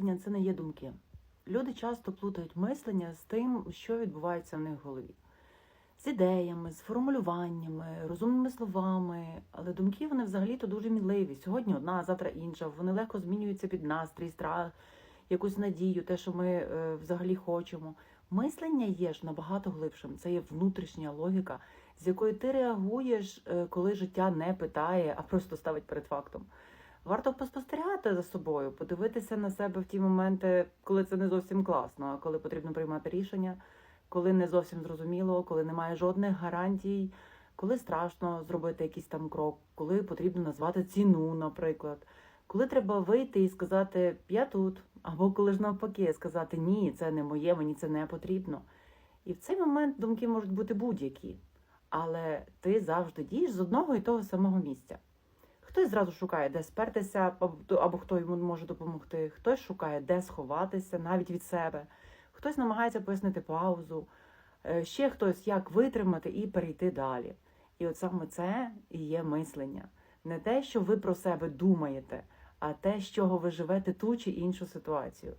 мислення це не є думки. Люди часто плутають мислення з тим, що відбувається в них в голові. З ідеями, з формулюваннями, розумними словами, але думки вони взагалі-то дуже мінливі. Сьогодні одна, а завтра інша. Вони легко змінюються під настрій, страх, якусь надію, те, що ми е, взагалі хочемо. Мислення є ж набагато глибшим. Це є внутрішня логіка, з якою ти реагуєш, е, коли життя не питає, а просто ставить перед фактом. Варто поспостерігати за собою, подивитися на себе в ті моменти, коли це не зовсім класно, а коли потрібно приймати рішення, коли не зовсім зрозуміло, коли немає жодних гарантій, коли страшно зробити якийсь там крок, коли потрібно назвати ціну, наприклад, коли треба вийти і сказати Я тут, або коли ж навпаки сказати Ні, це не моє, мені це не потрібно. І в цей момент думки можуть бути будь-які, але ти завжди дієш з одного і того самого місця. Хтось зразу шукає, де спертися, або- або хто йому може допомогти, хтось шукає, де сховатися навіть від себе, хтось намагається пояснити паузу, е, ще хтось як витримати і перейти далі. І от саме це і є мислення. Не те, що ви про себе думаєте, а те, з чого ви живете ту чи іншу ситуацію.